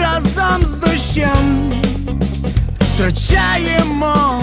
разом з дощем, втрачаємо